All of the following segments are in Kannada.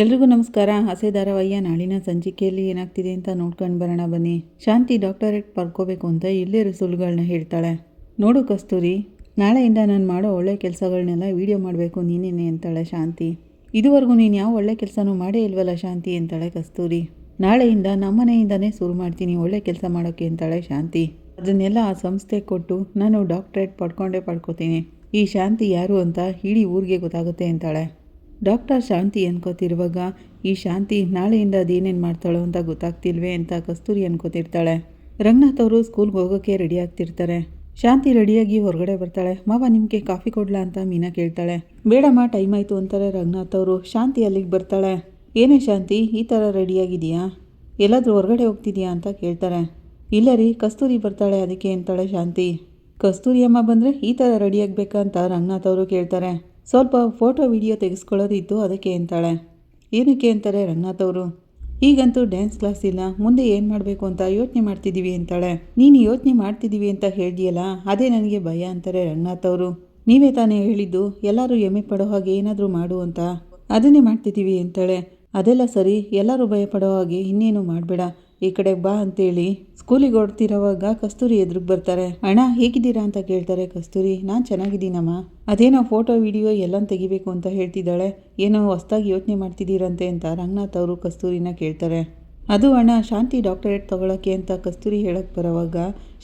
ಎಲ್ರಿಗೂ ನಮಸ್ಕಾರ. ಹಸೆ ಧಾರಾವಾಹಿಯ ನಾಳಿನ ಸಂಚಿಕೆಯಲ್ಲಿ ಏನಾಗ್ತಿದೆ ಅಂತ ನೋಡ್ಕೊಂಡು ಬರೋಣ ಬನ್ನಿ. ಶಾಂತಿ ಡಾಕ್ಟರೇಟ್ ಪಡ್ಕೋಬೇಕು ಅಂತ ಇಲ್ಲೇ ಸುಳ್ಳುಗಳನ್ನ ಹೇಳ್ತಾಳೆ. ನೋಡು ಕಸ್ತೂರಿ, ನಾಳೆಯಿಂದ ನಾನು ಮಾಡೋ ಒಳ್ಳೆ ಕೆಲಸಗಳನ್ನೆಲ್ಲ ವೀಡಿಯೋ ಮಾಡಬೇಕು ನೀನೇನೆ ಅಂತಾಳೆ ಶಾಂತಿ. ಇದುವರೆಗೂ ನೀನು ಯಾವ ಒಳ್ಳೆ ಕೆಲಸನೂ ಮಾಡೇ ಇಲ್ವಲ್ಲ ಶಾಂತಿ ಅಂತಾಳೆ ಕಸ್ತೂರಿ. ನಾಳೆಯಿಂದ ನಮ್ಮನೆಯಿಂದನೇ ಶುರು ಮಾಡ್ತೀನಿ ಒಳ್ಳೆ ಕೆಲಸ ಮಾಡೋಕ್ಕೆ ಅಂತಾಳೆ ಶಾಂತಿ. ಅದನ್ನೆಲ್ಲ ಆ ಸಂಸ್ಥೆ ಕೊಟ್ಟು ನಾನು ಡಾಕ್ಟ್ರೇಟ್ ಪಡ್ಕೊಂಡೇ ಪಡ್ಕೋತೀನಿ. ಈ ಶಾಂತಿ ಯಾರು ಅಂತ ಇಡೀ ಊರಿಗೆ ಗೊತ್ತಾಗುತ್ತೆ ಅಂತಾಳೆ. ಡಾಕ್ಟರ್ ಶಾಂತಿ ಅನ್ಕೋತಿರುವಾಗ, ಈ ಶಾಂತಿ ನಾಳೆಯಿಂದ ಅದೇನೇನು ಮಾಡ್ತಾಳೋ ಅಂತ ಗೊತ್ತಾಗ್ತಿಲ್ವೇ? ಅಂತ ಕಸ್ತೂರಿ ಅನ್ಕೋತಿರ್ತಾಳೆ. ರಂಗನಾಥ್ ಅವರು ಸ್ಕೂಲ್ಗೆ ಹೋಗೋಕ್ಕೆ ರೆಡಿ ಆಗ್ತಿರ್ತಾರೆ. ಶಾಂತಿ ರೆಡಿಯಾಗಿ ಹೊರಗಡೆ ಬರ್ತಾಳೆ. ಮಾವ, ನಿಮಗೆ ಕಾಫಿ ಕೊಡ್ಲಾ? ಅಂತ ಮೀನಾ ಕೇಳ್ತಾಳೆ. ಬೇಡಮ್ಮ, ಟೈಮ್ ಆಯಿತು ಅಂತಾರೆ ರಂಗನಾಥ್ ಅವರು. ಶಾಂತಿ ಅಲ್ಲಿಗೆ ಬರ್ತಾಳೆ. ಏನೇ ಶಾಂತಿ, ಈ ಥರ ರೆಡಿಯಾಗಿದೆಯಾ? ಎಲ್ಲಾದರೂ ಹೊರಗಡೆ ಹೋಗ್ತಿದ್ಯಾ? ಅಂತ ಕೇಳ್ತಾರೆ. ಇಲ್ಲ ರೀ, ಕಸ್ತೂರಿ ಬರ್ತಾಳೆ ಅದಕ್ಕೆ ಅಂತಾಳೆ ಶಾಂತಿ. ಕಸ್ತೂರಿ ಅಮ್ಮ ಬಂದರೆ ಈ ಥರ ರೆಡಿಯಾಗಬೇಕಾ? ಅಂತ ರಂಗನಾಥ್ ಅವರು ಕೇಳ್ತಾರೆ. ಸ್ವಲ್ಪ ಫೋಟೋ ವಿಡಿಯೋ ತೆಗೆಸ್ಕೊಳ್ಳೋದಿತ್ತು ಅದಕ್ಕೆ ಅಂತಾಳೆ. ಏನಕ್ಕೆ ಅಂತಾರೆ ರಂಗನಾಥ್ ಅವರು? ಈಗಂತೂ ಡ್ಯಾನ್ಸ್ ಕ್ಲಾಸ್ ಇಲ್ಲ, ಮುಂದೆ ಏನು ಮಾಡಬೇಕು ಅಂತ ಯೋಚನೆ ಮಾಡ್ತಿದ್ದೀವಿ ಅಂತಾಳೆ. ನೀನು ಯೋಚನೆ ಮಾಡ್ತಿದ್ದೀವಿ ಅಂತ ಹೇಳಿದೆಯಲ್ಲ, ಅದೇ ನನಗೆ ಭಯ ಅಂತಾರೆ ರಂಗನಾಥ್ ಅವರು. ನೀವೇ ತಾನೇ ಹೇಳಿದ್ದು, ಎಲ್ಲರೂ ಎಮ್ಮೆ ಪಡೋ ಹಾಗೆ ಏನಾದರೂ ಮಾಡು ಅಂತ. ಅದನ್ನೇ ಮಾಡ್ತಿದ್ದೀವಿ ಅಂತಾಳೆ. ಅದೆಲ್ಲ ಸರಿ, ಎಲ್ಲರೂ ಭಯ ಪಡೋ ಹಾಗೆ ಇನ್ನೇನು ಮಾಡಬೇಡ. ಈ ಕಡೆ ಬಾ ಅಂತೇಳಿ ಸ್ಕೂಲಿಗೆ ಹೊಡ್ತಿರೋವಾಗ ಕಸ್ತೂರಿ ಎದುರಿಗೆ ಬರ್ತಾರೆ. ಅಣ್ಣ, ಹೇಗಿದ್ದೀರಾ ಅಂತ ಕೇಳ್ತಾರೆ ಕಸ್ತೂರಿ. ನಾನು ಚೆನ್ನಾಗಿದ್ದೀನಮ್ಮ. ಅದೇನೋ ಫೋಟೋ, ವಿಡಿಯೋ ಎಲ್ಲ ತೆಗಿಬೇಕು ಅಂತ ಹೇಳ್ತಿದ್ದಾಳೆ. ಏನೋ ಹೊಸ್ದಾಗಿ ಯೋಚನೆ ಮಾಡ್ತಿದ್ದೀರಂತೆ ಅಂತ ರಂಗನಾಥ್ ಅವರು ಕಸ್ತೂರಿನ ಕೇಳ್ತಾರೆ. ಅದು ಅಣ್ಣ, ಶಾಂತಿ ಡಾಕ್ಟರೇಟ್ ತಗೊಳಕ್ಕೆ ಅಂತ ಕಸ್ತೂರಿ ಹೇಳಕ್ ಬರೋವಾಗ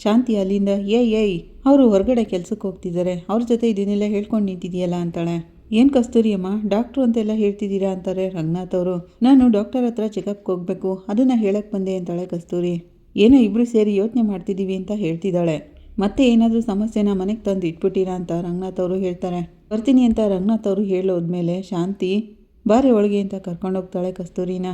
ಶಾಂತಿ ಅಲ್ಲಿಂದ, ಏಯ್ ಏಯ್, ಅವರು ಹೊರಗಡೆ ಕೆಲ್ಸಕ್ಕೆ ಹೋಗ್ತಿದ್ದಾರೆ. ಅವ್ರ ಜೊತೆ ಇದನ್ನೆಲ್ಲ ಹೇಳ್ಕೊಂಡು ನಿಂತಿದೆಯಲ್ಲ ಅಂತಾಳೆ. ಏನು ಕಸ್ತೂರಿಯಮ್ಮ ಡಾಕ್ಟ್ರು ಅಂತೆಲ್ಲ ಹೇಳ್ತಿದ್ದೀರಾ ಅಂತಾರೆ ರಂಗನಾಥ್ ಅವರು. ನಾನು ಡಾಕ್ಟರ್ ಹತ್ರ ಚೆಕಪ್ಗೆ ಹೋಗಬೇಕು, ಅದನ್ನು ಹೇಳಕ್ಕೆ ಬಂದೆ ಅಂತಾಳೆ ಕಸ್ತೂರಿ. ಏನೋ ಇಬ್ಬರು ಸೇರಿ ಯೋಚನೆ ಮಾಡ್ತಿದ್ದೀವಿ ಅಂತ ಹೇಳ್ತಿದ್ದಾಳೆ. ಮತ್ತೆ ಏನಾದರೂ ಸಮಸ್ಯೆನ ಮನೆಗೆ ತಂದು ಇಟ್ಬಿಟ್ಟಿರಾ ಅಂತ ರಂಗನಾಥ್ ಅವರು ಹೇಳ್ತಾರೆ. ಬರ್ತೀನಿ ಅಂತ ರಂಗನಾಥ್ ಅವರು ಹೇಳೋದ್ಮೇಲೆ ಶಾಂತಿ, ಬಾರೆ ಒಳಗೆ ಅಂತ ಕರ್ಕೊಂಡೋಗ್ತಾಳೆ ಕಸ್ತೂರಿನ.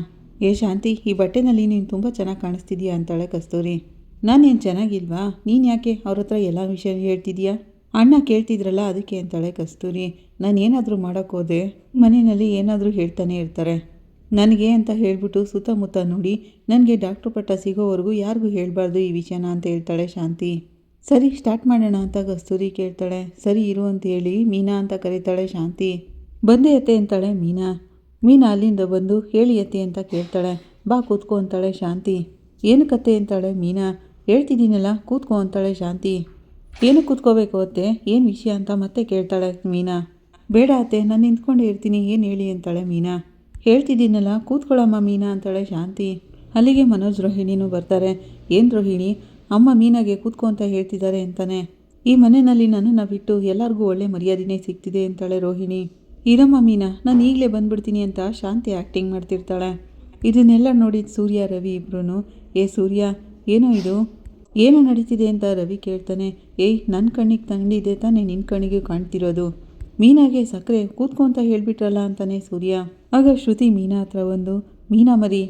ಏ ಶಾಂತಿ, ಈ ಬಟ್ಟೆನಲ್ಲಿ ನೀನು ತುಂಬ ಚೆನ್ನಾಗಿ ಕಾಣಿಸ್ತಿದ್ಯಾ ಅಂತಾಳೆ ಕಸ್ತೂರಿ. ನಾನೇನು ಚೆನ್ನಾಗಿಲ್ವಾ? ನೀನು ಯಾಕೆ ಅವ್ರ ಹತ್ರ ಎಲ್ಲ ವಿಷಯ ಹೇಳ್ತಿದ್ಯಾ? ಅಣ್ಣ ಕೇಳ್ತಿದ್ರಲ್ಲ ಅದಕ್ಕೆ ಅಂತಾಳೆ ಕಸ್ತೂರಿ. ನಾನು ಏನಾದರೂ ಮಾಡೋಕ್ಕೋದೆ ಮನೆಯಲ್ಲಿ ಏನಾದರೂ ಹೇಳ್ತಾನೆ ಇರ್ತಾರೆ. ನನಗೆ ಅಂತ ಹೇಳ್ಬಿಟ್ಟು ಸುತ್ತಮುತ್ತ ನೋಡಿ, ನನಗೆ ಡಾಕ್ಟ್ರ್ ಪಟ್ಟ ಸಿಗೋವರೆಗೂ ಯಾರಿಗೂ ಹೇಳಬಾರ್ದು ಈ ವಿಷಯನ ಅಂತ ಹೇಳ್ತಾಳೆ ಶಾಂತಿ. ಸರಿ, ಸ್ಟಾರ್ಟ್ ಮಾಡೋಣ ಅಂತ ಕಸ್ತೂರಿ ಕೇಳ್ತಾಳೆ. ಸರಿ, ಇರು ಅಂತ ಹೇಳಿ ಮೀನಾ ಅಂತ ಕರೀತಾಳೆ ಶಾಂತಿ. ಬಂದೆ ಅತ್ತೆ ಅಂತಾಳೆ ಮೀನಾ. ಮೀನಾ ಅಲ್ಲಿಂದ ಬಂದು, ಹೇಳಿ ಅತ್ತೆ ಅಂತ ಕೇಳ್ತಾಳೆ. ಬಾ ಕೂತ್ಕೋ ಅಂತಾಳೆ ಶಾಂತಿ. ಏನು ಕತೆ ಅಂತಾಳೆ ಮೀನಾ? ಹೇಳ್ತಿದ್ದೀನಲ್ಲ, ಕೂತ್ಕೋ ಅಂತಾಳೆ ಶಾಂತಿ. ಏನು ಕೂತ್ಕೋಬೇಕು ಅತ್ತೆ? ಏನು ವಿಷಯ ಅಂತ ಮತ್ತೆ ಕೇಳ್ತಾಳೆ ಮೀನಾ. ಬೇಡ ಅತ್ತೆ, ನಾನು ನಿಂತ್ಕೊಂಡೇ ಇರ್ತೀನಿ. ಏನು ಹೇಳಿ ಅಂತಾಳೆ ಮೀನಾ. ಹೇಳ್ತಿದ್ದೀನಲ್ಲ, ಕೂತ್ಕೊಳ್ಳಮ್ಮ ಮೀನಾ ಅಂತಾಳೆ ಶಾಂತಿ. ಅಲ್ಲಿಗೆ ಮನೋಜ್ ರೋಹಿಣಿನೂ ಬರ್ತಾರೆ. ಏನು ರೋಹಿಣಿ? ಅಮ್ಮ ಮೀನಾಗೆ ಕೂತ್ಕೊ ಅಂತ ಹೇಳ್ತಿದ್ದಾರೆ ಅಂತಾನೆ. ಈ ಮನೆಯಲ್ಲಿ ನನ್ನನ್ನು ಬಿಟ್ಟು ಎಲ್ಲರಿಗೂ ಒಳ್ಳೆ ಮರ್ಯಾದೆನೇ ಸಿಗ್ತಿದೆ ಅಂತಾಳೆ ರೋಹಿಣಿ. ಇರಮ್ಮ ಮೀನಾ, ನಾನು ಈಗಲೇ ಬಂದ್ಬಿಡ್ತೀನಿ ಅಂತ ಶಾಂತಿ ಆ್ಯಕ್ಟಿಂಗ್ ಮಾಡ್ತಿರ್ತಾಳೆ. ಇದನ್ನೆಲ್ಲ ನೋಡಿದ ಸೂರ್ಯ, ರವಿ ಇಬ್ರು ಏ ಸೂರ್ಯ, ಏನೋ ಇದು? ಏನು ನಡೀತಿದೆ ಅಂತ ರವಿ ಕೇಳ್ತಾನೆ. ಏಯ್ ನನ್ನ ಕಣ್ಣಿಗೆ ತಂಡಿದೆ ತಾನೇ ನಿನ್ನ ಕಣ್ಣಿಗೆ ಕಾಣ್ತಿರೋದು? ಮೀನಾಗೆ ಸಕ್ಕರೆ ಕೂತ್ಕೊ ಅಂತ ಹೇಳ್ಬಿಟ್ರಲ್ಲ ಅಂತಾನೆ ಸೂರ್ಯ. ಆಗ ಶ್ರುತಿ ಮೀನಾ ಹತ್ರ ಒಂದು ಮೀನಾ ಮರಿ,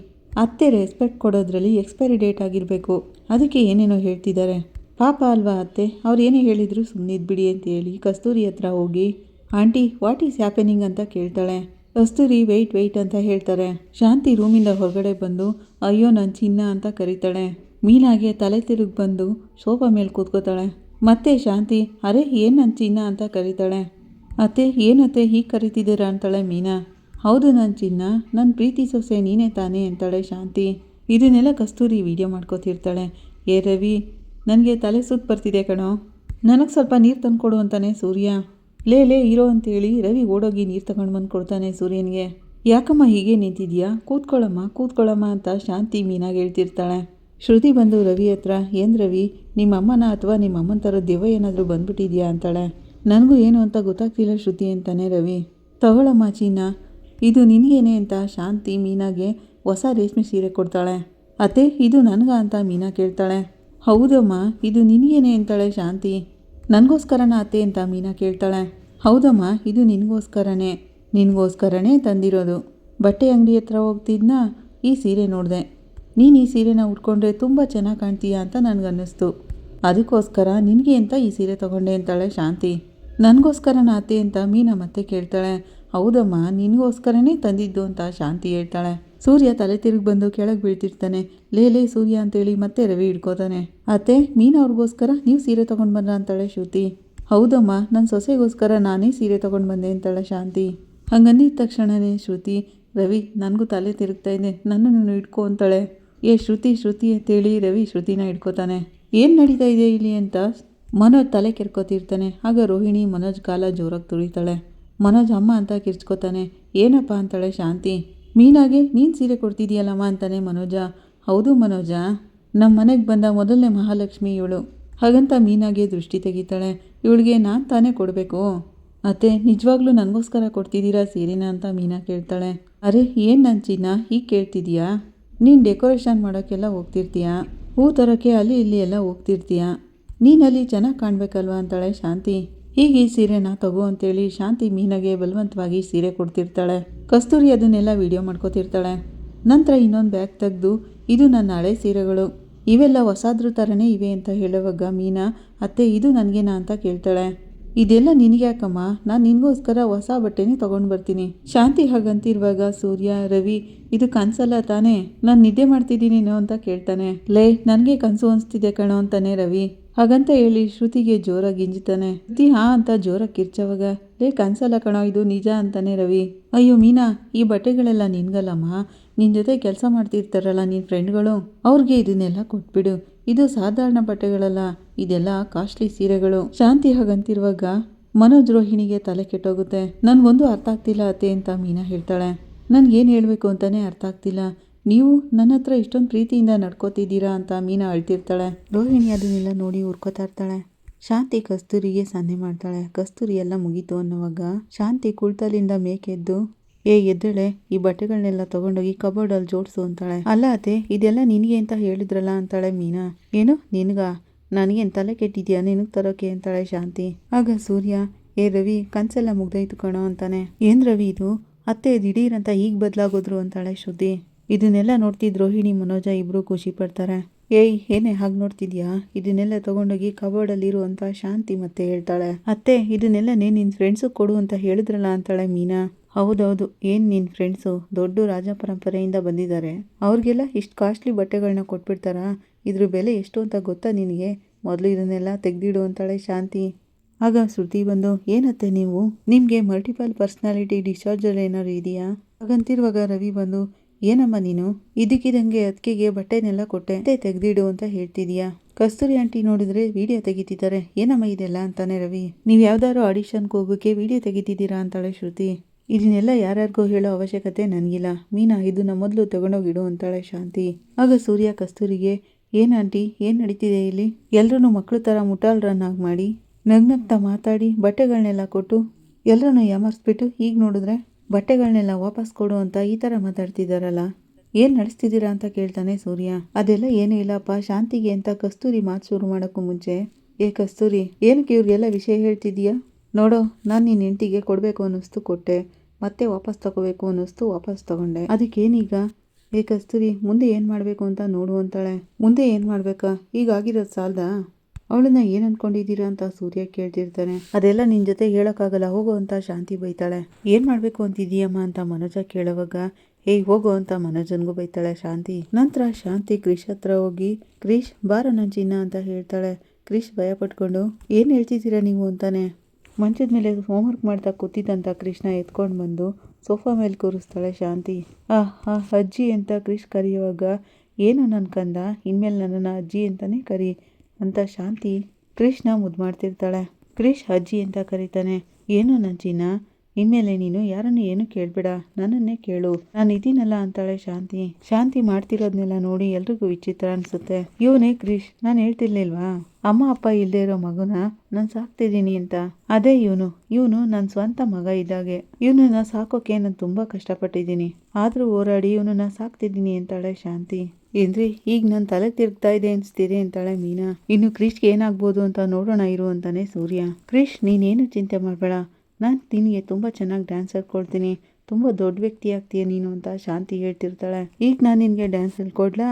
ಅತ್ತೆ ರೆಸ್ಪೆಕ್ಟ್ ಕೊಡೋದ್ರಲ್ಲಿ ಎಕ್ಸ್ಪೈರಿ ಡೇಟ್ ಆಗಿರಬೇಕು. ಅದಕ್ಕೆ ಏನೇನೋ ಹೇಳ್ತಿದ್ದಾರೆ ಪಾಪ ಅಲ್ವಾ ಅತ್ತೆ? ಅವ್ರು ಏನೇ ಹೇಳಿದ್ರು ಸುಮ್ಮನಿದ್ಬಿಡಿ ಅಂತ ಹೇಳಿ ಕಸ್ತೂರಿ ಹತ್ರ ಹೋಗಿ, ಆಂಟಿ ವಾಟ್ ಈಸ್ ಹ್ಯಾಪನಿಂಗ್ ಅಂತ ಕೇಳ್ತಾಳೆ. ಕಸ್ತೂರಿ ವೆಯ್ಟ್ ವೆಯ್ಟ್ ಅಂತ ಹೇಳ್ತಾರೆ. ಶಾಂತಿ ರೂಮಿಂದ ಹೊರಗಡೆ ಬಂದು, ಅಯ್ಯೋ ನನ್ನ ಚಿನ್ನ ಅಂತ ಕರೀತಾಳೆ. ಮೀನಾಗೆ ತಲೆ ತಿರುಗಿ ಬಂದು ಸೋಫಾ ಮೇಲೆ ಕೂತ್ಕೋತಾಳೆ. ಮತ್ತೆ ಶಾಂತಿ, ಅರೆ, ಏನು ನನ್ನ ಚಿನ್ನ ಅಂತ ಕರೀತಾಳೆ. ಅತ್ತೆ ಏನತ್ತೆ ಹೀಗೆ ಕರಿತಿದ್ದೀರಾ ಅಂತಾಳೆ ಮೀನಾ. ಹೌದು ನನ್ನ ಚಿನ್ನ ನನ್ನ ಪ್ರೀತಿ ಸೊಸೆ ನೀನೇ ತಾನೇ ಅಂತಾಳೆ ಶಾಂತಿ. ಇದನ್ನೆಲ್ಲ ಕಸ್ತೂರಿ ವಿಡಿಯೋ ಮಾಡ್ಕೋತಿರ್ತಾಳೆ. ಏ ರವಿ, ನನಗೆ ತಲೆ ಸುತ್ತು ಬರ್ತಿದೆ ಕಣೋ. ನನಗೆ ಸ್ವಲ್ಪ ನೀರು ತಂದುಕೊಡು ಅಂತಾನೆ ಸೂರ್ಯ. ಲೇ ಲೇ, ಇರೋ ಅಂತೇಳಿ ರವಿ ಓಡೋಗಿ ನೀರು ತಗೊಂಡು ಬಂದು ಕೊಡ್ತಾನೆ ಸೂರ್ಯನಿಗೆ. ಯಾಕಮ್ಮ ಹೀಗೆ ನಿಂತಿದ್ಯಾ? ಕೂತ್ಕೊಳ್ಳಮ್ಮ ಕೂತ್ಕೊಳ್ಳಮ್ಮ ಅಂತ ಶಾಂತಿ ಮೀನಾಗೆ ಹೇಳ್ತಿರ್ತಾಳೆ. ಶ್ರುತಿ ಬಂದು ರವಿ ಹತ್ರ, ಏನು ರವಿ ನಿಮ್ಮ ಅಮ್ಮನ ಅಥವಾ ನಿಮ್ಮ ಅಮ್ಮನ ಥರ ದೆವ್ವ ಏನಾದರೂ ಬಂದ್ಬಿಟ್ಟಿದ್ಯಾ ಅಂತಾಳೆ. ನನಗೂ ಏನು ಅಂತ ಗೊತ್ತಾಗ್ತಿಲ್ಲ ಶ್ರುತಿ ಅಂತಾನೆ ರವಿ. ತಗೊಳಮ್ಮ ಚೀನ ಇದು ನಿನಗೇನೆ ಅಂತ ಶಾಂತಿ ಮೀನಾಗೆ ಹೊಸ ರೇಷ್ಮೆ ಸೀರೆ ಕೊಡ್ತಾಳೆ. ಅತ್ತೆ, ಇದು ನನಗ ಅಂತ ಮೀನಾ ಕೇಳ್ತಾಳೆ. ಹೌದಮ್ಮ, ಇದು ನಿನಗೇನೆ ಅಂತಾಳೆ ಶಾಂತಿ. ನನಗೋಸ್ಕರನ ಅತ್ತೆ ಅಂತ ಮೀನಾ ಕೇಳ್ತಾಳೆ. ಹೌದಮ್ಮ, ಇದು ನಿನಗೋಸ್ಕರನೇ. ನಿನಗೋಸ್ಕರನೇ ತಂದಿರೋದು. ಬಟ್ಟೆ ಅಂಗಡಿ ಹತ್ರ ಹೋಗ್ತಿದ್ನ, ಈ ಸೀರೆ ನೋಡಿದೆ. ನೀನು ಈ ಸೀರೆನ ಉಟ್ಕೊಂಡ್ರೆ ತುಂಬ ಚೆನ್ನಾಗಿ ಕಾಣ್ತೀಯ ಅಂತ ನನಗನ್ನಿಸ್ತು. ಅದಕ್ಕೋಸ್ಕರ ನಿನಗೆ ಅಂತ ಈ ಸೀರೆ ತಗೊಂಡೆ ಅಂತಾಳೆ ಶಾಂತಿ. ನನಗೋಸ್ಕರನ ನಾತಿ ಅಂತ ಮೀನಾ ಮತ್ತೆ ಕೇಳ್ತಾಳೆ. ಹೌದಮ್ಮ, ನಿನಗೋಸ್ಕರನೇ ತಂದಿದ್ದು ಅಂತ ಶಾಂತಿ ಹೇಳ್ತಾಳೆ. ಸೂರ್ಯ ತಲೆ ತಿರುಗಿ ಬಂದು ಕೆಳಗೆ ಬೀಳ್ತಿರ್ತಾನೆ. ಲೇ ಲೇ, ಸೂರ್ಯ ಅಂತೇಳಿ ಮತ್ತೆ ರವಿ ಹಿಡ್ಕೋತಾನೆ. ಅತ್ತೆ, ಮೀನಾ ಅವ್ರಿಗೋಸ್ಕರ ನೀವು ಸೀರೆ ತೊಗೊಂಡು ಬಂದ್ರ ಅಂತಾಳೆ ಶ್ರುತಿ. ಹೌದಮ್ಮ ನನ್ನ ಸೊಸೆಗೋಸ್ಕರ ನಾನೇ ಸೀರೆ ತೊಗೊಂಡು ಬಂದೆ ಅಂತಾಳೆ ಶಾಂತಿ. ಹಂಗಂದಿದ ತಕ್ಷಣವೇ ಶ್ರುತಿ, ರವಿ, ನನಗೂ ತಲೆ ತಿರುಗ್ತಾ ಇದೆ, ನನ್ನನ್ನು ಹಿಡ್ಕೊ ಅಂತಾಳೆ. ಏ ಶ್ರುತಿ ಶ್ರುತಿ ಅಂತೇಳಿ ರವಿ ಶ್ರುತಿನ ಇಟ್ಕೋತಾನೆ ಏನು ನಡೀತಾ ಇದೆ ಇಲ್ಲಿ ಅಂತ ಮನೋಜ್ ತಲೆ ಕೆರ್ಕೋತಿರ್ತಾನೆ. ಆಗ ರೋಹಿಣಿ ಮನೋಜ್ ಕಾಲ ಜೋರಾಗಿ ತುಳಿತಾಳೆ. ಮನೋಜ್ ಅಮ್ಮ ಅಂತ ಕಿರ್ಚ್ಕೋತಾನೆ. ಏನಪ್ಪ ಅಂತಾಳೆ ಶಾಂತಿ. ಮೀನಾಗೆ, ನೀನು ಸೀರೆ ಕೊಡ್ತಿದೀಯಲ್ಲಮ್ಮ ಅಂತಾನೆ ಮನೋಜ. ಹೌದು ಮನೋಜ. ನಮ್ಮ ಮನೆಗೆ ಬಂದ ಮೊದಲನೇ ಮಹಾಲಕ್ಷ್ಮಿ ಇವಳು. ಹಾಗಂತ ಮೀನಾಗೆ ದೃಷ್ಟಿ ತೆಗಿತಾಳೆ. ಇವಳಿಗೆ ನಾನು ತಾನೇ ಕೊಡಬೇಕು. ಅತ್ತೆ, ನಿಜವಾಗ್ಲೂ ನನಗೋಸ್ಕರ ಕೊಡ್ತಿದ್ದೀರಾ ಸೀರೆನ ಅಂತ ಮೀನಾ ಕೇಳ್ತಾಳೆ. ಅರೆ, ಏನು ನನ್ನ ಚಿನ್ನ ಹೀಗೆ ಕೇಳ್ತಿದ್ಯಾ ನೀನು ಡೆಕೋರೇಷನ್ ಮಾಡೋಕ್ಕೆಲ್ಲ ಹೋಗ್ತಿರ್ತೀಯಾ? ಹೂ ತರೋಕ್ಕೆ ಅಲ್ಲಿ ಇಲ್ಲಿ ಎಲ್ಲ ಹೋಗ್ತಿರ್ತೀಯಾ? ನೀನಲ್ಲಿ ಚೆನ್ನಾಗಿ ಕಾಣಬೇಕಲ್ವಾ ಅಂತಾಳೆ ಶಾಂತಿ. ಹೀಗೆ ಈ ಸೀರೆನ ತಗೋ ಅಂತೇಳಿ ಶಾಂತಿ ಮೀನಾಗೆ ಬಲವಂತವಾಗಿ ಸೀರೆ ಕೊಡ್ತಿರ್ತಾಳೆ. ಕಸ್ತೂರಿ ಅದನ್ನೆಲ್ಲ ವಿಡಿಯೋ ಮಾಡ್ಕೋತಿರ್ತಾಳೆ. ನಂತರ ಇನ್ನೊಂದು ಬ್ಯಾಗ್ ತೆಗೆದು, ಇದು ನನ್ನ ಹಳೆ ಸೀರೆಗಳು. ಇವೆಲ್ಲ ಹೊಸಾದ್ರ ಥರನೇ ಇವೆ ಅಂತ ಹೇಳುವಾಗ ಮೀನಾ, ಅತ್ತೆ, ಇದು ನನಗೇನಾ? ಅಂತ ಕೇಳ್ತಾಳೆ. ಇದೆಲ್ಲ ನಿನಗ್ಯಾಕಮ್ಮ? ನಾನು ನಿನಗೋಸ್ಕರ ಹೊಸ ಬಟ್ಟೆನೇ ತೊಗೊಂಡು ಬರ್ತೀನಿ. ಶಾಂತಿ ಹಾಗಂತಿರುವಾಗ ಸೂರ್ಯ, ರವಿ, ಇದು ಕನ್ಸಲ್ಲ ತಾನೇ? ನಾನು ನಿದ್ದೆ ಮಾಡ್ತಿದ್ದೀನೇನೋ ಅಂತ ಕೇಳ್ತಾನೆ. ಲೇ, ನನಗೆ ಕನಸು ಅನಿಸ್ತಿದೆ ಕಣೋ ಅಂತಾನೆ ರವಿ. ಹಾಗಂತ ಹೇಳಿ ಶ್ರುತಿಗೆ ಜೋರಾಗಿ ಗಿಂಜುತ್ತಾನೆ. ಶ್ರುತಿ, ಹಾ ಅಂತ ಜೋರಾಗಿ ಕಿರ್ಚವಾಗ, ಲೇ, ಕನಸಲ್ಲ ಕಣೋ, ಇದು ನಿಜ ಅಂತಾನೆ ರವಿ. ಅಯ್ಯೋ ಮೀನಾ, ಈ ಬಟ್ಟೆಗಳೆಲ್ಲ ನಿನ್ಗಲ್ಲಮ್ಮ? ನಿನ್ನ ಜೊತೆ ಕೆಲಸ ಮಾಡ್ತಿರ್ತಾರಲ್ಲ ನಿನ್ನ ಫ್ರೆಂಡ್ಗಳು? ಅವ್ರಿಗೆ ಇದನ್ನೆಲ್ಲ ಕೊಟ್ಬಿಡು. ಇದು ಸಾಧಾರಣ ಬಟ್ಟೆಗಳಲ್ಲ. ಇದೆಲ್ಲ ಕಾಸ್ಟ್ಲಿ ಸೀರೆಗಳು. ಶಾಂತಿ ಹಾಗಂತಿರುವಾಗ ಮನೋದ್ರೋಹಿಣಿಗೆ ತಲೆ ಕೆಟ್ಟೋಗುತ್ತೆ. ನನ್ಗೊಂದು ಅರ್ಥ ಆಗ್ತಿಲ್ಲ ಅತ್ತೆ ಅಂತ ಮೀನಾ ಹೇಳ್ತಾಳೆ. ನನ್ಗೇನು ಹೇಳಬೇಕು ಅಂತಾನೆ ಅರ್ಥ ಆಗ್ತಿಲ್ಲ. ನೀವು ನನ್ನ ಹತ್ರ ಇಷ್ಟೊಂದು ಪ್ರೀತಿಯಿಂದ ನಡ್ಕೋತಿದ್ದೀರಾ ಅಂತ ಮೀನಾ ಅಳ್ತಿರ್ತಾಳೆ. ರೋಹಿಣಿ ಅದನ್ನೆಲ್ಲ ನೋಡಿ ಉರ್ಕೋತಾ ಇರ್ತಾಳೆ. ಶಾಂತಿ ಕಸ್ತೂರಿಗೆ ಸನ್ನೆ ಮಾಡ್ತಾಳೆ. ಕಸ್ತೂರಿ ಎಲ್ಲ ಮುಗೀತು ಅನ್ನುವಾಗ ಶಾಂತಿ ಕುಳ್ತಲಿಂದ ಮೇಕೆದ್ದು, ಏ ಎದ್ದಳೆ, ಈ ಬಟ್ಟೆಗಳನ್ನೆಲ್ಲ ತಗೊಂಡೋಗಿ ಕಬೋರ್ಡಲ್ಲಿ ಜೋಡಿಸು ಅಂತಾಳೆ. ಅಲ್ಲ ಅತ್ತೆ, ಇದೆಲ್ಲ ನಿನಗೆ ಅಂತ ಹೇಳಿದ್ರಲ್ಲ ಅಂತಾಳೆ ಮೀನಾ. ಏನು? ನಿನಗ? ನನಗೇನು ತಲೆ ಕೆಟ್ಟಿದ್ಯಾ? ನಿನಗೆ ತರೋಕೆ ಅಂತಾಳೆ ಶಾಂತಿ? ಆಗ ಸೂರ್ಯ, ಏ ರವಿ, ಕನ್ಸೆಲ್ಲ ಮುಗ್ದೋಯ್ತು ಕಣೋ ಅಂತಾನೆ. ಏನ್ ರವಿ ಇದು? ಅತ್ತೆ ದಿಢೀರಂತ ಈಗ ಬದಲಾಗೋದ್ರು ಅಂತಾಳೆ ಶುದ್ಧಿ ಇದನ್ನೆಲ್ಲ ನೋಡ್ತಿದ್ ರೋಹಿಣಿ, ಮನೋಜ ಇಬ್ರು ಖುಷಿ ಪಡ್ತಾರೆ. ಏಯ್, ಏನೇ ಹಾಗೆ ನೋಡ್ತಿದ್ಯಾ? ಇದನ್ನೆಲ್ಲ ತಗೊಂಡೋಗಿ ಕಬೋರ್ಡಲ್ಲಿ ಇರು ಅಂತ ಶಾಂತಿ ಮತ್ತೆ ಹೇಳ್ತಾಳೆ. ಅತ್ತೆ, ಇದನ್ನೆಲ್ಲ ನೀನ್ ನಿನ್ನ ಫ್ರೆಂಡ್ಸು ಕೊಡು ಅಂತ ಹೇಳಿದ್ರಲ್ಲ ಅಂತಾಳೆ ಮೀನಾ. ಹೌದೌದು, ಏನು ನಿನ್ನ ಫ್ರೆಂಡ್ಸು ದೊಡ್ಡ ರಾಜ ಪರಂಪರೆಯಿಂದ ಬಂದಿದ್ದಾರೆ. ಅವ್ರಿಗೆಲ್ಲ ಇಷ್ಟು ಕಾಸ್ಟ್ಲಿ ಬಟ್ಟೆಗಳನ್ನ ಕೊಟ್ಬಿಡ್ತಾರಾ? ಇದ್ರ ಬೆಲೆ ಎಷ್ಟು ಅಂತ ಗೊತ್ತಾ ನಿನಗೆ? ಮೊದಲು ಇದನ್ನೆಲ್ಲ ತೆಗೆದಿಡು ಅಂತಾಳೆ ಶಾಂತಿ. ಆಗ ಶ್ರುತಿ ಬಂದು, ಏನತ್ತೆ ನೀವು? ನಿಮಗೆ ಮಲ್ಟಿಪಲ್ ಪರ್ಸ್ನಾಲಿಟಿ ಡಿಸಾರ್ಜರ್ ಏನಾದ್ರು ಇದೆಯಾ? ಹಾಗಂತಿರುವಾಗ ರವಿ ಬಂದು, ಏನಮ್ಮ ನೀನು? ಇದಕ್ಕಿದಂಗೆ ಅದಕ್ಕೆಗೆ ಬಟ್ಟೆನೆಲ್ಲ ಕೊಟ್ಟೆ. ಅದೇ ತೆಗೆದಿಡು ಅಂತ ಹೇಳ್ತಿದೀಯಾ? ಕಸ್ತೂರಿ ಆಂಟಿ ನೋಡಿದ್ರೆ ವಿಡಿಯೋ ತೆಗಿತಿದ್ದಾರೆ. ಏನಮ್ಮ ಇದೆಲ್ಲ ಅಂತಾನೆ ರವಿ. ನೀವು ಯಾವ್ದಾದ್ರು ಆಡಿಷನ್ಗೆ ಹೋಗೋಕೆ ವಿಡಿಯೋ ತೆಗಿತಿದ್ದೀರಾ ಅಂತಾಳೆ ಶ್ರುತಿ. ಇದನ್ನೆಲ್ಲ ಯಾರ್ಯಾರಿಗೂ ಹೇಳೋ ಅವಶ್ಯಕತೆ ನನಗಿಲ್ಲ. ಮೀನಾ ಇದನ್ನ ಮೊದಲು ತಗೊಂಡೋಗಿಡು ಅಂತಾಳೆ ಶಾಂತಿ. ಆಗ ಸೂರ್ಯ ಕಸ್ತೂರಿಗೆ ಏನ್ ಆಂಟಿ, ಏನು ನಡೀತಿದೆ ಇಲ್ಲಿ? ಎಲ್ಲರೂ ಮಕ್ಕಳು ಥರ ಮುಟಾಲ್ರನ್ನಾಗಿ ಮಾಡಿ, ನಗ್ನಗ್ತಾ ಮಾತಾಡಿ ಬಟ್ಟೆಗಳನ್ನೆಲ್ಲ ಕೊಟ್ಟು ಎಲ್ಲರನ್ನು ಯಾಮರ್ಸ್ಬಿಟ್ಟು ಈಗ ನೋಡಿದ್ರೆ ಬಟ್ಟೆಗಳನ್ನೆಲ್ಲ ವಾಪಸ್ ಕೊಡು ಅಂತ ಈ ಥರ ಮಾತಾಡ್ತಿದ್ದಾರಲ್ಲ ಏನು ನಡೆಸ್ತಿದ್ದೀರಾ ಅಂತ ಕೇಳ್ತಾನೆ ಸೂರ್ಯ. ಅದೆಲ್ಲ ಏನೂ ಇಲ್ಲಪ್ಪ, ಶಾಂತಿಗೆ ಅಂತ ಕಸ್ತೂರಿ ಮಾತು ಶುರು ಮಾಡೋಕ್ಕೂ ಮುಂಚೆ. ಏ ಕಸ್ತೂರಿ, ಏನಕ್ಕೆ ಇವ್ರಿಗೆಲ್ಲ ವಿಷಯ ಹೇಳ್ತಿದ್ದೀಯಾ ನೋಡೋ, ನಾನು ನಿನ್ನ ಹೆಂಡತಿಗೆ ಕೊಡಬೇಕು ಅನ್ನಿಸ್ತು ಕೊಟ್ಟೆ, ಮತ್ತೆ ವಾಪಸ್ ತಗೋಬೇಕು ಅನ್ನಿಸ್ತು ವಾಪಸ್ ತಗೊಂಡೆ. ಅದಕ್ಕೇನೀಗ? ಏ ಕಸ್ತೂರಿ ಮುಂದೆ ಏನು ಮಾಡಬೇಕು ಅಂತ ನೋಡು ಅಂತಾಳೆ. ಮುಂದೆ ಏನು ಮಾಡಬೇಕಾ? ಈಗ ಆಗಿರೋದು ಸಾಲದಾ? ಅವಳನ್ನ ಏನು ಅನ್ಕೊಂಡಿದ್ದೀರಾ ಅಂತ ಸೂರ್ಯ ಕೇಳ್ತಿರ್ತಾನೆ. ಅದೆಲ್ಲ ನಿನ್ನ ಜೊತೆ ಹೇಳೋಕ್ಕಾಗಲ್ಲ, ಹೋಗು ಅಂತ ಶಾಂತಿ ಬೈತಾಳೆ. ಏನು ಮಾಡಬೇಕು ಅಂತಿದೀಯಮ್ಮ ಅಂತ ಮನೋಜ ಕೇಳುವಾಗ ಹೇ ಹೋಗು ಅಂತ ಮನೋಜನ್ಗೂ ಬೈತಾಳೆ ಶಾಂತಿ. ನಂತರ ಶಾಂತಿ ಕ್ರಿಶ್ ಹತ್ರ ಹೋಗಿ, ಕ್ರಿಶ್ ಬಾರ ನನ್ನ ಅಂತ ಹೇಳ್ತಾಳೆ. ಕ್ರಿಶ್ ಭಯ ಪಟ್ಕೊಂಡು, ಏನು ಹೇಳ್ತಿದ್ದೀರಾ ನೀವು ಅಂತಾನೆ. ಮಂಚದ ಮೇಲೆ ಹೋಮ್ವರ್ಕ್ ಮಾಡ್ತಾ ಕೂತಿದ್ದಂತ ಕೃಷ್ಣ ಎತ್ಕೊಂಡು ಬಂದು ಸೋಫಾ ಮೇಲೆ ಕೂರಿಸ್ತಾಳೆ ಶಾಂತಿ. ಆ ಆ, ಅಜ್ಜಿ ಅಂತ ಕ್ರಿಶ್ ಕರೆಯುವಾಗ? ಏನು ನನ್ನ ಕಂದ? ಇನ್ಮೇಲೆ ನನ್ನನ್ನು ಅಜ್ಜಿ ಅಂತಲೇ ಕರಿ ಅಂತ ಶಾಂತಿ ಕ್ರಿಶ್ನ ಮುದ್ದು ಮಾಡ್ತಿರ್ತಾಳೆ ಕ್ರಿಶ್ ಅಜ್ಜಿ ಅಂತ ಕರೀತಾನೆ. ಏನು ಚಿನ್ನ? ಇನ್ಮೇಲೆ ನೀನು ಯಾರನ್ನು ಏನು ಕೇಳಬೇಡ, ನನ್ನನ್ನೇ ಕೇಳು. ನಾನು ಇದೀನಲ್ಲ ಅಂತಾಳೆ ಶಾಂತಿ. ಶಾಂತಿ ಮಾಡ್ತಿರೋದ್ನೆಲ್ಲ ನೋಡಿ ಎಲ್ರಿಗೂ ವಿಚಿತ್ರ ಅನ್ಸುತ್ತೆ. ಇವನೇ ಕ್ರಿಶ್ ನಾನು ಹೇಳ್ತಿರ್ಲಿಲ್ವಾ? ಅಮ್ಮ, ಅಪ್ಪ ಇಲ್ಲದೆ ಇರೋ ಮಗುನ ನಾನು ಸಾಕ್ತಿದ್ದೀನಿ ಅಂತ. ಅದೇ ಇವನು. ಇವನು ನನ್ನ ಸ್ವಂತ ಮಗ ಇದ್ದಾಗೆ. ಇವನನ್ನ ಸಾಕೋಕೆ ನಾನು ತುಂಬಾ ಕಷ್ಟಪಟ್ಟಿದ್ದೀನಿ. ಆದರೂ ಹೋರಾಡಿ ಇವನನ್ನ ಸಾಕ್ತಿದ್ದೀನಿ ಅಂತಾಳೆ ಶಾಂತಿ. ಏನ್ರಿ, ಈಗ ನನ್ನ ತಲೆ ತಿರುಗ್ತಾ ಇದೆ ಅನ್ಸ್ತೀರಿ ಅಂತಾಳೆ ಮೀನಾ. ಇನ್ನು ಕ್ರಿಶ್ಗೆ ಏನಾಗ್ಬೋದು ಅಂತ ನೋಡೋಣ ಇರು ಅಂತಾನೆ ಸೂರ್ಯ. ಕ್ರಿಶ್ ನೀನೇನು ಚಿಂತೆ ಮಾಡಬೇಡ. ನಾನು ನಿನಗೆ ತುಂಬ ಚೆನ್ನಾಗಿ ಡ್ಯಾನ್ಸ್ ಹೇಳ್ಕೊಡ್ತೀನಿ ತುಂಬ ದೊಡ್ಡ ವ್ಯಕ್ತಿ ಆಗ್ತೀಯ ನೀನು ಅಂತ ಶಾಂತಿ ಹೇಳ್ತಿರ್ತಾಳೆ. ಈಗ ನಾನು ನಿನಗೆ ಡ್ಯಾನ್ಸ್ ಹೇಳ್ಕೊಡ್ಲಾ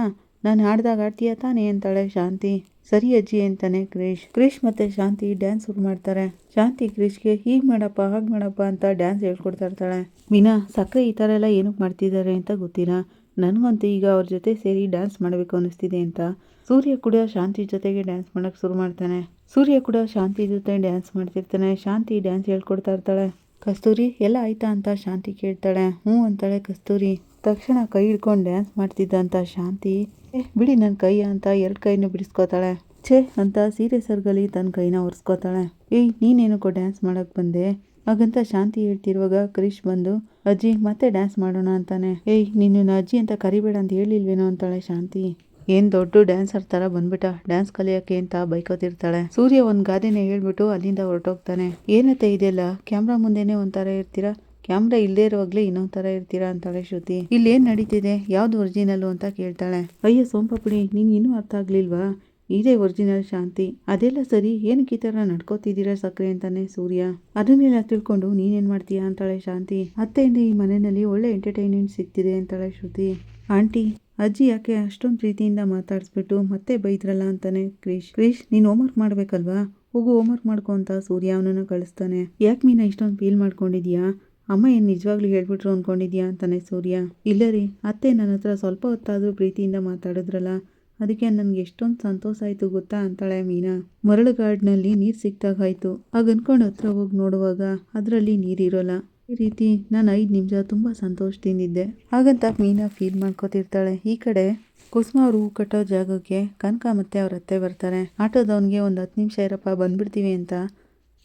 ನಾನು ಹಾಡ್ದಾಗ ಆಡ್ತೀಯ ತಾನೇ ಅಂತಾಳೆ ಶಾಂತಿ. ಸರಿ ಅಜ್ಜಿ ಅಂತಾನೆ ಕ್ರಿಶ್ ಕ್ರಿಶ್ ಮತ್ತೆ ಶಾಂತಿ ಡ್ಯಾನ್ಸ್ ಶುರು ಮಾಡ್ತಾರೆ. ಶಾಂತಿ ಕ್ರಿಶ್ಗೆ ಹೀಗೆ ಮಾಡಪ್ಪ, ಹಾಗೆ ಮಾಡಪ್ಪ ಅಂತ ಡ್ಯಾನ್ಸ್ ಹೇಳ್ಕೊಡ್ತಾ ಇರ್ತಾಳೆ. ಮೀನಾ ಸಕ್ಕರೆ ಈ ಥರ ಎಲ್ಲ ಏನಕ್ಕೆ ಮಾಡ್ತಿದ್ದಾರೆ ಅಂತ ಗೊತ್ತಿಲ್ಲ. ನನಗಂತೂ ಈಗ ಅವ್ರ ಜೊತೆ ಸೇರಿ ಡ್ಯಾನ್ಸ್ ಮಾಡಬೇಕು ಅನ್ನಿಸ್ತಿದೆ ಅಂತ. ಸೂರ್ಯ ಕೂಡ ಶಾಂತಿ ಜೊತೆಗೆ ಡ್ಯಾನ್ಸ್ ಮಾಡೋಕ್ಕೆ ಶುರು ಮಾಡ್ತಾನೆ. ಸೂರ್ಯ ಕೂಡ ಶಾಂತಿ ಜೊತೆ ಡ್ಯಾನ್ಸ್ ಮಾಡ್ತಿರ್ತಾನೆ. ಶಾಂತಿ ಡ್ಯಾನ್ಸ್ ಹೇಳ್ಕೊಡ್ತಾ ಇರ್ತಾಳೆ. ಕಸ್ತೂರಿ, ಎಲ್ಲ ಆಯ್ತಾ ಅಂತ ಶಾಂತಿ ಕೇಳ್ತಾಳೆ. ಹ್ಞೂ ಅಂತಾಳೆ ಕಸ್ತೂರಿ. ತಕ್ಷಣ ಕೈ ಹಿಡ್ಕೊಂಡು ಡ್ಯಾನ್ಸ್ ಮಾಡ್ತಿದ್ದಂತ ಶಾಂತಿ, ಏ, ಬಿಡಿ ನನ್ನ ಕೈ ಅಂತ ಎರಡು ಕೈನೂ ಬಿಡಿಸ್ಕೋತಾಳೆ. ಛೇ ಅಂತ ಸೀರೆ ಸರ್ಗಲಿ ತನ್ನ ಕೈನ ಒರೆಸ್ಕೋತಾಳೆ. ಏಯ್, ನೀನೇನಕ್ಕೋ ಡ್ಯಾನ್ಸ್ ಮಾಡೋಕೆ ಬಂದೆ? ಹಾಗಂತ ಶಾಂತಿ ಹೇಳ್ತಿರುವಾಗ ಕ್ರಿಶ್ ಬಂದು, ಅಜ್ಜಿ, ಮತ್ತೆ ಡ್ಯಾನ್ಸ್ ಮಾಡೋಣ ಅಂತಾನೆ. ಏಯ್ ನಿನ್ನ ಅಜ್ಜಿ ಅಂತ ಕರಿಬೇಡ ಅಂತ ಹೇಳಿಲ್ವೇನೋ ಅಂತಾಳೆ ಶಾಂತಿ. ಏನ್ ದೊಡ್ಡ ಡ್ಯಾನ್ಸರ್ ತರ ಬಂದ್ಬಿಟ್ಟ. ಡ್ಯಾನ್ಸ್ ಕಲಿಯಕ್ಕೆ ಅಂತ ಬೈಕೋತಿರ್ತಾಳೆ. ಸೂರ್ಯ ಒಂದ್ ಗಾದೆನ ಹೇಳ್ಬಿಟ್ಟು ಅಲ್ಲಿಂದ ಹೊರಟೋಗ್ತಾನೆ. ಏನತ್ತೆ ಇದೆಲ್ಲ? ಕ್ಯಾಮ್ರಾ ಮುಂದೆನೆ ಒಂಥರ ಇರ್ತೀರಾ? ಕ್ಯಾಮ್ರಾ ಇಲ್ಲದೆ ಇರುವಾಗ್ಲೇ ಇನ್ನೊಂದ್ ತರ ಇರ್ತೀರಾ ಅಂತಾಳೆ ಶ್ರುತಿ. ಇಲ್ಲಿ ಏನ್ ನಡೀತಿದೆ? ಯಾವ್ದು ಒರಿಜಿನಲ್ ಅಂತ ಕೇಳ್ತಾಳೆ. ಅಯ್ಯೋ ಸೋಂಪಪುಡಿ, ನೀನ್ ಇನ್ನೂ ಅರ್ಥ ಆಗ್ಲಿಲ್ವಾ? ಇದೇ ಒರಿಜಿನಲ್ ಶಾಂತಿ. ಅದೆಲ್ಲ ಸರಿ, ಏನಕ್ಕೆ ಈ ತರ ನಡ್ಕೋತಿದ್ದೀರಾ ಸಕ್ರೆ ಅಂತಾನೆ ಸೂರ್ಯ. ಅದನ್ನೆಲ್ಲ ತಿಳ್ಕೊಂಡು, ನೀನೇನ್ ಮಾಡ್ತೀಯಾ ಅಂತಾಳೆ ಶಾಂತಿ. ಅತ್ತೆಯಿಂದ ಈ ಮನೆಯಲ್ಲಿ ಒಳ್ಳೆ ಎಂಟರ್ಟೈನ್ಮೆಂಟ್ ಸಿಗ್ತಿದೆ ಅಂತಾಳೆ ಶ್ರುತಿ. ಆಂಟಿ ಅಜ್ಜಿ ಯಾಕೆ ಅಷ್ಟೊಂದು ಪ್ರೀತಿಯಿಂದ ಮಾತಾಡಿಸ್ಬಿಟ್ಟು ಮತ್ತೆ ಬೈದ್ರಲ್ಲ ಅಂತಾನೆ ಕ್ರಿಶ್ ಕ್ರೀಶ್ ನೀನು ಹೋಮ್ವರ್ಕ್ ಮಾಡ್ಬೇಕಲ್ವಾ? ಹೋಗು ಹೋಮ್ವರ್ಕ್ ಮಾಡ್ಕೊ ಅಂತ ಸೂರ್ಯ ಅವನನ್ನ ಕಳಿಸ್ತಾನೆ. ಯಾಕೆ ಮೀನಾ ಇಷ್ಟೊಂದು ಫೀಲ್ ಮಾಡ್ಕೊಂಡಿದ್ಯಾ? ಅಮ್ಮ ಏನು ನಿಜವಾಗ್ಲೂ ಹೇಳ್ಬಿಟ್ರು ಅನ್ಕೊಂಡಿದ್ಯಾ ಅಂತಾನೆ ಸೂರ್ಯ. ಇಲ್ಲ ರೀ, ಅತ್ತೆ ನನ್ನ ಹತ್ರ ಸ್ವಲ್ಪ ಹೊತ್ತಾದರೂ ಪ್ರೀತಿಯಿಂದ ಮಾತಾಡಿದ್ರಲ್ಲ, ಅದಕ್ಕೆ ನನಗೆ ಎಷ್ಟೊಂದು ಸಂತೋಷ ಆಯಿತು ಗೊತ್ತಾ ಅಂತಾಳೆ ಮೀನಾ. ಮರಳುಗಾಡಿನಲ್ಲಿ ನೀರು ಸಿಕ್ತಾಗಾಯ್ತು ಆಗ ಅಂದ್ಕೊಂಡು ಹತ್ರ ಹೋಗಿ ನೋಡುವಾಗ ಅದರಲ್ಲಿ ನೀರಿರೋಲ್ಲ ಈ ರೀತಿ ನಾನು ಐದು ನಿಮಿಷ ತುಂಬ ಸಂತೋಷದಿಂದಿದ್ದೆ. ಹಾಗಂತ ಮೀನಾ ಫೀಲ್ ಮಾಡ್ಕೋತಿರ್ತಾಳೆ. ಈ ಕಡೆ ಕುಸುಮ ಅವರು ಹೂ ಕಟ್ಟೋ ಜಾಗಕ್ಕೆ ಕನಕ ಮತ್ತೆ ಅವ್ರ ಅತ್ತೆ ಬರ್ತಾರೆ. ಆಟೋದವನಿಗೆ ಒಂದು ಹತ್ತು ನಿಮಿಷ ಇರಪ್ಪ, ಬಂದ್ಬಿಡ್ತೀವಿ ಅಂತ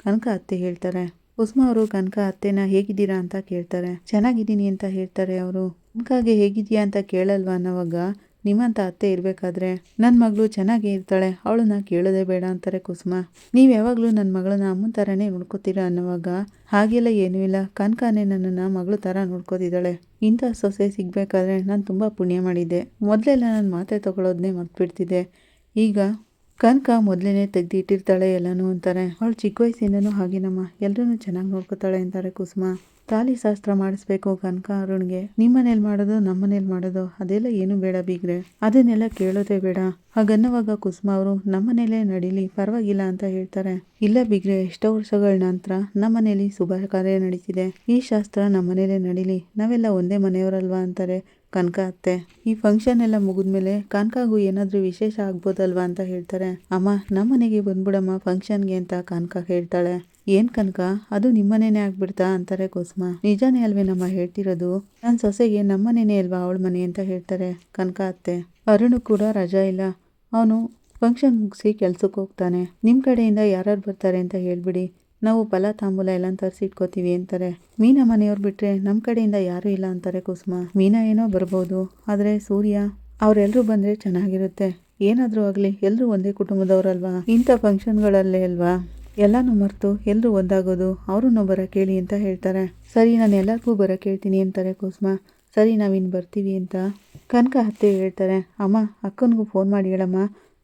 ಕನಕ ಅತ್ತೆ ಹೇಳ್ತಾರೆ. ಕುಸುಮ ಅವರು, ಕನಕ, ಅತ್ತೆನ ಹೇಗಿದ್ದೀರಾ ಅಂತ ಕೇಳ್ತಾರೆ. ಚೆನ್ನಾಗಿದ್ದೀನಿ ಅಂತ ಹೇಳ್ತಾರೆ ಅವರು. ಕನಕಾಗೆ ಹೇಗಿದೆಯಾ ಅಂತ ಕೇಳಲ್ವಾ ಅನ್ನೋವಾಗ ನಿಮ್ಮಂತ ಅತ್ತೆ ಇರಬೇಕಾದ್ರೆ ನನ್ನ ಮಗಳು ಚೆನ್ನಾಗೇ ಇರ್ತಾಳೆ, ಅವಳನ್ನ ಕೇಳೋದೇ ಬೇಡ ಅಂತಾರೆ ಕುಸುಮ. ನೀವು ಯಾವಾಗಲೂ ನನ್ನ ಮಗಳನ್ನ ಅಮ್ಮನ ಥರನೇ ನೋಡ್ಕೋತೀರಾ ಅನ್ನೋವಾಗ ಹಾಗೆಲ್ಲ ಏನೂ ಇಲ್ಲ. ಕನಕನೇ ನನ್ನನ್ನು ಮಗಳು ಥರ ನೋಡ್ಕೋತಿದ್ದಾಳೆ. ಇಂಥ ಸೊಸೆ ಸಿಗಬೇಕಾದ್ರೆ ನಾನು ತುಂಬ ಪುಣ್ಯ ಮಾಡಿದ್ದೆ. ಮೊದಲೆಲ್ಲ ನಾನು ಮಾತೆ ತಗೊಳ್ಳೋದನ್ನೇ ಮರ್ತುಬಿಡ್ತಿದ್ದೆ. ಈಗ ಕನಕ ಮೊದಲೇ ತೆಗೆದಿಟ್ಟಿರ್ತಾಳೆ ಎಲ್ಲನೂ ಅಂತಾರೆ. ಅವಳು ಚಿಕ್ಕ ವಯಸ್ಸಿಂದನೂ ಹಾಗೇನಮ್ಮ ಎಲ್ಲರೂ ಚೆನ್ನಾಗಿ ನೋಡ್ಕೋತಾಳೆ ಅಂತಾರೆ ಕುಸುಮ. ತಾಲಿ ಶಾಸ್ತ್ರ ಮಾಡಿಸ್ಬೇಕು ಕನಕ ಅರುಣ್ಗೆ. ನಿಮ್ಮನೇಲಿ ಮಾಡೋದು, ನಮ್ಮನೇಲಿ ಮಾಡೋದು, ಅದೆಲ್ಲ ಏನು ಬೇಡ ಬೀಗ್ರೆ. ಅದನ್ನೆಲ್ಲ ಕೇಳೋದೇ ಬೇಡ. ಹಾಗನ್ನುವಾಗ ಕುಸುಮ ಅವರು, ನಮ್ಮನೇಲೇ ನಡೀಲಿ, ಪರವಾಗಿಲ್ಲ ಅಂತ ಹೇಳ್ತಾರೆ. ಇಲ್ಲ ಬಿಗ್ರೆ, ಎಷ್ಟೋ ವರ್ಷಗಳ ನಂತರ ನಮ್ಮನೇಲಿ ಶುಭ ಕಾರ್ಯ ನಡೀತಿದೆ. ಈ ಶಾಸ್ತ್ರ ನಮ್ಮನೇಲೇ ನಡೀಲಿ, ನಾವೆಲ್ಲ ಒಂದೇ ಮನೆಯವರಲ್ವಾ ಅಂತಾರೆ ಕನಕ ಅತ್ತೆ. ಈ ಫಂಕ್ಷನ್ ಎಲ್ಲ ಮುಗಿದ್ಮೇಲೆ ಕನಕಾಗೂ ಏನಾದರೂ ವಿಶೇಷ ಆಗ್ಬೋದಲ್ವಾ ಅಂತ ಹೇಳ್ತಾರೆ. ಅಮ್ಮ, ನಮ್ಮನೆಗೆ ಬಂದ್ಬಿಡಮ್ಮ ಫಂಕ್ಷನ್ಗೆ ಅಂತ ಕನಕ ಹೇಳ್ತಾಳೆ. ಏನ್ ಕನಕ? ಅದು ನಿಮ್ಮನೇನೆ ಆಗ್ಬಿಡ್ತಾ ಅಂತಾರೆ ಕುಸುಮ. ನಿಜಾನೇ ಅಲ್ವೇನಮ್ಮ ಹೇಳ್ತಿರೋದು? ನನ್ನ ಸೊಸೆಗೆ ನಮ್ಮನೇನೆ ಅಲ್ವಾ ಅವಳ ಮನೆ ಅಂತ ಹೇಳ್ತಾರೆ ಕನಕ ಅತ್ತೆ. ಅರುಣ್ ಕೂಡ ರಜಾ ಇಲ್ಲ. ಅವನು ಫಂಕ್ಷನ್ ಮುಗಿಸಿ ಕೆಲ್ಸಕ್ಕೆ ಹೋಗ್ತಾನೆ. ನಿಮ್ಮ ಕಡೆಯಿಂದ ಯಾರ್ಯಾರು ಬರ್ತಾರೆ ಅಂತ ಹೇಳ್ಬಿಡಿ. ನಾವು ಫಲ, ತಾಂಬೂಲ ಎಲ್ಲ ತರಿಸಿಟ್ಕೋತೀವಿ ಅಂತಾರೆ. ಮೀನಾ ಮನೆಯವ್ರು ಬಿಟ್ಟರೆ ನಮ್ಮ ಕಡೆಯಿಂದ ಯಾರೂ ಇಲ್ಲ ಅಂತಾರೆ ಕುಸುಮ. ಮೀನಾ ಏನೋ ಬರ್ಬೋದು. ಆದರೆ ಸೂರ್ಯ ಅವರೆಲ್ಲರೂ ಬಂದರೆ ಚೆನ್ನಾಗಿರುತ್ತೆ. ಏನಾದರೂ ಆಗಲಿ ಎಲ್ಲರೂ ಒಂದೇ ಕುಟುಂಬದವರಲ್ವಾ? ಇಂಥ ಫಂಕ್ಷನ್ಗಳಲ್ಲೇ ಅಲ್ವಾ? ಎಲ್ಲನೂ ಮರೆತು ಎಲ್ಲರೂ ಒಂದಾಗೋದು ಅವ್ರನ್ನೂ ಬರ ಕೇಳಿ ಅಂತ ಹೇಳ್ತಾರೆ. ಸರಿ, ನಾನು ಎಲ್ಲರಿಗೂ ಬರ ಕೇಳ್ತೀನಿ ಅಂತಾರೆ ಕುಸುಮ. ಸರಿ ನಾವಿನ್ನು ಬರ್ತೀವಿ ಅಂತ ಕನಕ ಅತ್ತೆ ಹೇಳ್ತಾರೆ. ಅಮ್ಮ, ಅಕ್ಕನಿಗೂ ಫೋನ್ ಮಾಡಿ ಹೇಳಮ್ಮ,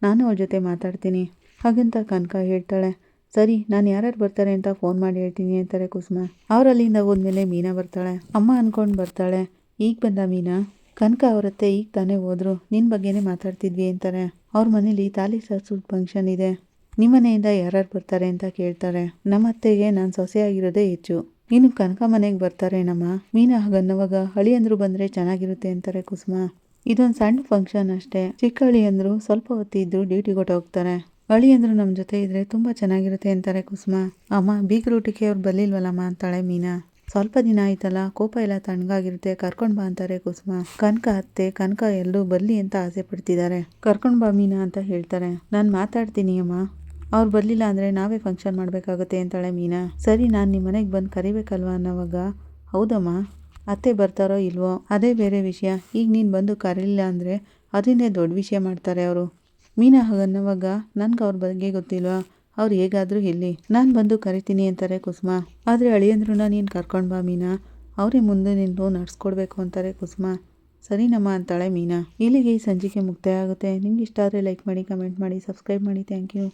ನಾನು ಅವ್ರ ಜೊತೆ ಮಾತಾಡ್ತೀನಿ. ಹಾಗಂತ ಕನಕ ಹೇಳ್ತಾಳೆ. ಸರಿ, ನಾನು ಯಾರ್ಯಾರು ಬರ್ತಾರೆ ಅಂತ ಫೋನ್ ಮಾಡಿ ಹೇಳ್ತೀನಿ ಅಂತಾರೆ ಕುಸುಮ. ಅವರಲ್ಲಿಂದ ಹೋದ್ಮೇಲೆ ಮೀನಾ ಬರ್ತಾಳೆ. ಅಮ್ಮ ಅನ್ಕೊಂಡು ಬರ್ತಾಳೆ. ಈಗ ಬಂದ ಮೀನಾ? ಕನಕ ಅವರತ್ತೆ ಈಗ ತಾನೇ ಹೋದ್ರು ನಿನ್ನ ಬಗ್ಗೆನೇ ಮಾತಾಡ್ತಿದ್ವಿ ಅಂತಾರೆ. ಅವ್ರ ಮನೇಲಿ ತಾಲಿ ಸಾಸು ಫಂಕ್ಷನ್ ಇದೆ. ನಿಮ್ಮನೆಯಿಂದ ಯಾರ್ಯಾರು ಬರ್ತಾರೆ ಅಂತ ಕೇಳ್ತಾರೆ. ನಮ್ಮ ಅತ್ತೆಗೆ ನಾನು ಸೊಸೆಯಾಗಿರೋದೇ ಹೆಚ್ಚು. ಇನ್ನು ಕನಕ ಮನೆಗೆ ಬರ್ತಾರೆ ನಮ್ಮ? ಮೀನಾ ಗನ್ನವಾಗ ಹಳಿ ಅಂದ್ರು ಬಂದರೆ ಚೆನ್ನಾಗಿರುತ್ತೆ ಅಂತಾರೆ ಕುಸುಮ. ಇದೊಂದು ಸಣ್ಣ ಫಂಕ್ಷನ್ ಅಷ್ಟೇ. ಚಿಕ್ಕ ಹಳಿಯಂದ್ರು ಸ್ವಲ್ಪ ಹೊತ್ತಿದ್ರು ಡ್ಯೂಟಿ ಕೊಟ್ಟು ಹೋಗ್ತಾರೆ ಅಳಿಯಂದ್ರು ನಮ್ಮ ಜೊತೆ ಇದ್ರೆ ತುಂಬ ಚೆನ್ನಾಗಿರುತ್ತೆ ಅಂತಾರೆ ಕುಸುಮ. ಅಮ್ಮ ಬೀಗ್ರೂಟಿಗೆ ಅವ್ರು ಬರ್ಲಿಲ್ವಲ್ಲಮ್ಮ ಅಂತಾಳೆ ಮೀನಾ. ಸ್ವಲ್ಪ ದಿನ ಆಯ್ತಲ್ಲ, ಕೋಪ ಎಲ್ಲ ತಣ್ಣಗಾಗಿರುತ್ತೆ, ಕರ್ಕೊಂಡ್ ಬಾ ಅಂತಾರೆ ಕುಸುಮ. ಕನಕ ಅತ್ತೆ, ಕನಕ ಎಲ್ಲರೂ ಬರ್ಲಿ ಅಂತ ಆಸೆ ಪಡ್ತಿದ್ದಾರೆ. ಕರ್ಕೊಂಡ್ ಬಾ ಮೀನಾ ಅಂತ ಹೇಳ್ತಾರೆ. ನಾನು ಮಾತಾಡ್ತೀನಿ ಅಮ್ಮ. ಅವ್ರು ಬರಲಿಲ್ಲ ಅಂದರೆ ನಾವೇ ಫಂಕ್ಷನ್ ಮಾಡಬೇಕಾಗುತ್ತೆ ಅಂತಾಳೆ ಮೀನಾ. ಸರಿ, ನಾನು ನಿಮ್ಮ ಮನೆಗೆ ಬಂದು ಕರಿಬೇಕಲ್ವಾ ಅನ್ನೋವಾಗ? ಹೌದಮ್ಮ. ಅತ್ತೆ ಬರ್ತಾರೋ ಇಲ್ವೋ? ಅದೇ ಬೇರೆ ವಿಷಯ. ಈಗ ನೀನು ಬಂದು ಕರೀಲಿಲ್ಲ ಅಂದರೆ ಅದನ್ನೇ ದೊಡ್ಡ ವಿಷಯ ಮಾಡ್ತಾರೆ ಅವರು. ಮೀನಾ ಹಾಗನ್ನೋವಾಗ ನನ್ಗೆ ಅವ್ರ ಬಗ್ಗೆ ಗೊತ್ತಿಲ್ವಾ? ಅವ್ರು ಹೇಗಾದರೂ ಇಲ್ಲಿ ನಾನು ಬಂದು ಕರಿತೀನಿ ಅಂತಾರೆ ಕುಸುಮ. ಆದರೆ ಅಳಿಯಂದ್ರನ್ನ ನೀನು ಕರ್ಕೊಂಡು ಬಾ ಮೀನಾ. ಅವರೇ ಮುಂದೆ ನಿಂತು ನಡೆಸ್ಕೊಡ್ಬೇಕು ಅಂತಾರೆ ಕುಸುಮ. ಸರಿನಮ್ಮ ಅಂತಾಳೆ ಮೀನಾ. ಇಲ್ಲಿಗೆ ಈ ಸಂಚಿಕೆ ಮುಕ್ತಾಯ ಆಗುತ್ತೆ. ನಿಮ್ಗೆ ಇಷ್ಟ ಆದರೆ ಲೈಕ್ ಮಾಡಿ ಕಮೆಂಟ್ ಮಾಡಿ ಸಬ್ಸ್ಕ್ರೈಬ್ ಮಾಡಿ. Thank you